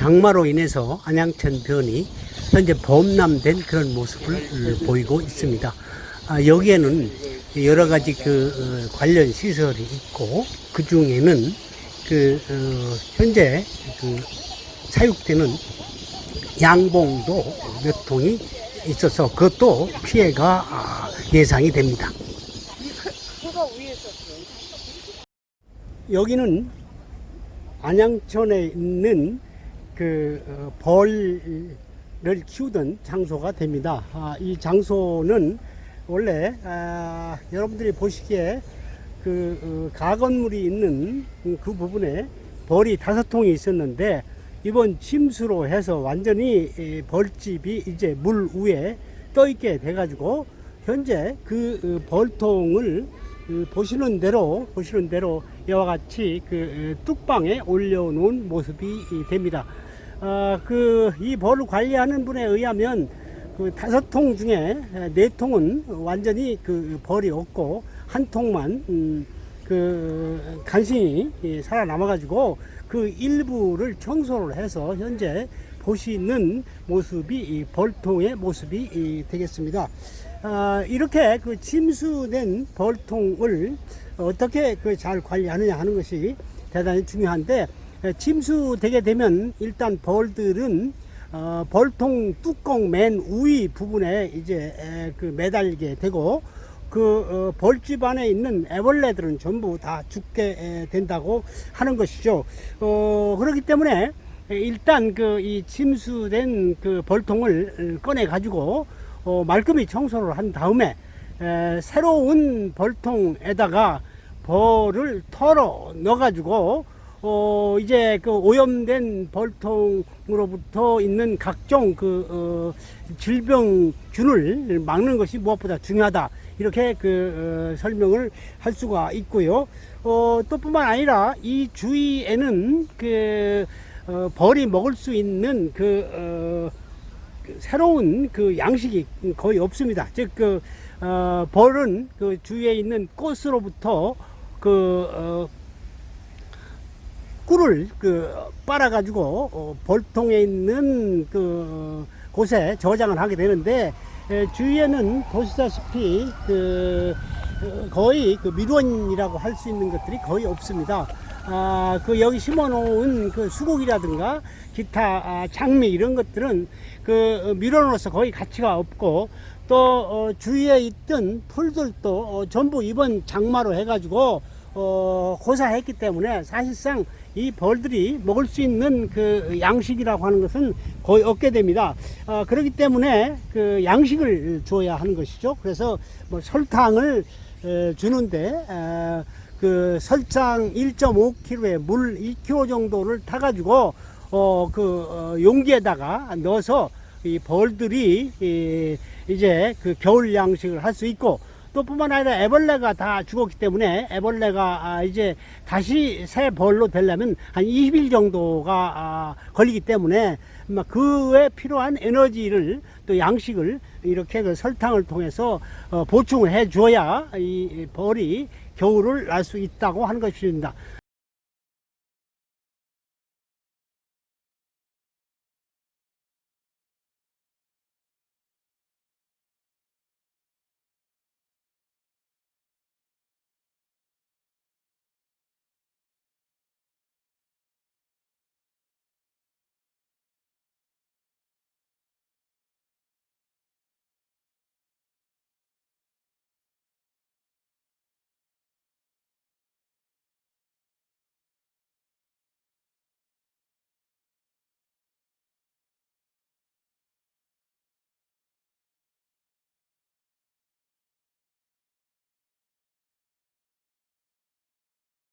장마로 인해서 안양천 변이 현재 범람된 그런 모습을 어, 보이고 있습니다. 아, 여기에는 여러 가지 그 어, 관련 시설이 있고 그 중에는 그 어, 현재 그 사육되는 양봉도 몇 통이 있어서 그것도 피해가 아, 예상이 됩니다. 여기는 안양천에 있는 그 어, 벌을 키우던 장소가 됩니다. 아, 이 장소는 원래 아, 여러분들이 보시기에 그 어, 가건물이 있는 그 부분에 벌이 다섯 통이 있었는데 이번 침수로 해서 완전히 이 벌집이 이제 물 위에 떠 있게 돼가지고 현재 그 어, 벌통을 그 보시는 대로 보시는 대로 이와 같이 그 어, 뚝방에 올려놓은 모습이 이 됩니다. 아, 그이 벌을 관리하는 분에 의하면 그 다섯 통 중에 네 통은 완전히 그 벌이 없고 한 통만 음, 그 간신히 예, 살아남아 가지고 그 일부를 청소를 해서 현재 보시는 모습이 이 벌통의 모습이 이 되겠습니다. 아, 이렇게 그 침수된 벌통을 어떻게 그 잘 관리하느냐 하는 것이 대단히 중요한데 에, 침수되게 되면 일단 벌들은 어, 벌통 뚜껑 맨위 부분에 이제 에, 그 매달리게 되고 그 어, 벌집 안에 있는 애벌레들은 전부 다 죽게 에, 된다고 하는 것이죠. 어, 그렇기 때문에 일단 그 이 침수된 그 벌통을 꺼내 가지고 어, 말끔히 청소를 한 다음에 에, 새로운 벌통에다가 벌을 털어 넣어 가지고 어, 이제 그 오염된 벌통으로부터 있는 각종 그, 어, 질병균을 막는 것이 무엇보다 중요하다. 이렇게 그, 어, 설명을 할 수가 있고요. 어, 또 뿐만 아니라 이 주위에는 그, 어, 벌이 먹을 수 있는 그, 어, 그 새로운 그 양식이 거의 없습니다. 즉, 그, 어, 벌은 그 주위에 있는 꽃으로부터 그, 어, 꿀을 그 빨아가지고 어, 벌통에 있는 그 곳에 저장을 하게 되는데 에, 주위에는 보시다시피 그 어, 거의 그 밀원이라고 할 수 있는 것들이 거의 없습니다. 아, 그 여기 심어놓은 그 수국이라든가 기타 아, 장미 이런 것들은 그 어, 밀원으로서 거의 가치가 없고 또 어, 주위에 있던 풀들도 어, 전부 이번 장마로 해가지고 어, 고사했기 때문에 사실상 이 벌들이 먹을 수 있는 그 양식이라고 하는 것은 거의 없게 됩니다. 어, 그렇기 때문에 그 양식을 줘야 하는 것이죠. 그래서 뭐 설탕을 에, 주는데 에, 그 설탕 1.5kg에 물 2kg 정도를 타가지고 어, 그 어, 용기에다가 넣어서 이 벌들이 이, 이제 그 겨울 양식을 할 수 있고 또 뿐만 아니라 애벌레가 다 죽었기 때문에 애벌레가 아, 이제 다시 새 벌로 되려면 한 20일 정도가 아, 걸리기 때문에 막 그에 필요한 에너지를 또 양식을 이렇게 그 설탕을 통해서 어, 보충을 해 줘야 이 벌이 겨울을 날 수 있다고 하는 것입니다.